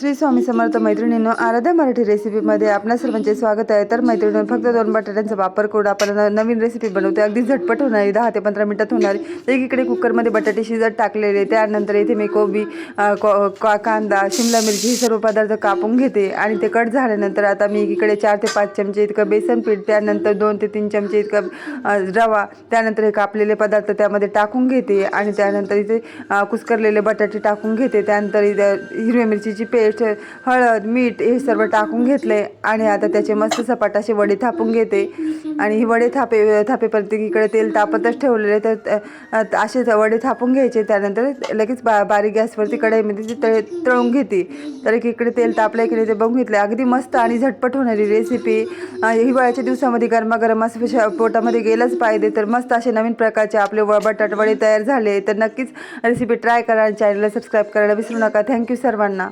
श्री स्वामी समर्थ मैत्रिणींनो आराध्या मराठी रेसिपीमध्ये आपणा सर्वांचे स्वागत आहे. तर मैत्रिणी फक्त दोन बटाट्यांचा वापर करून आपण न- नवीन रेसिपी बनवते अगदी झटपट होणारी दहा ते पंधरा मिनटात होणारी एकीकडे कुकरमध्ये बटाटे शिजत टाकलेले त्यानंतर इथे मी कोबी कांदा शिमला मिरची हे सर्व पदार्थ कापून घेते आणि ते कट झाल्यानंतर आता मी एकीकडे चार ते पाच चमचे इतकं बेसन पीठ त्यानंतर दोन ते तीन चमचे इतकं रवा त्यानंतर हे कापलेले पदार्थ त्यामध्ये टाकून घेते आणि त्यानंतर इथे कुस्करलेले बटाटे टाकून घेते. त्यानंतर इथे हिरव्या मिरचीची पेस्ट हळद मीठ हे सर्व टाकून घेतले आणि आता त्याचे मस्त सपाट असे वडे थापून घेते. आणि ही वडे थापे थापेपर्यंत इकडे तेल तापतच ठेवलेले तर असे वडे थापून घ्यायचे. त्यानंतर लगेच बा बारीक गॅसवरती कढईमध्ये ते तळे तळून घेते. तर इकडे तेल तापलं की ते बघून घेतलं. अगदी मस्त आणि झटपट होणारी रेसिपी हिवाळ्याच्या दिवसामध्ये गरमागरम असं पोटामध्ये गेलंच पाहिजे. तर मस्त असे नवीन प्रकारचे आपले व बटाट वडे तयार झाले. तर नक्कीच रेसिपी ट्राय करा आणि चॅनलला सबस्क्राईब करायला विसरू नका. थँक्यू सर्वांना.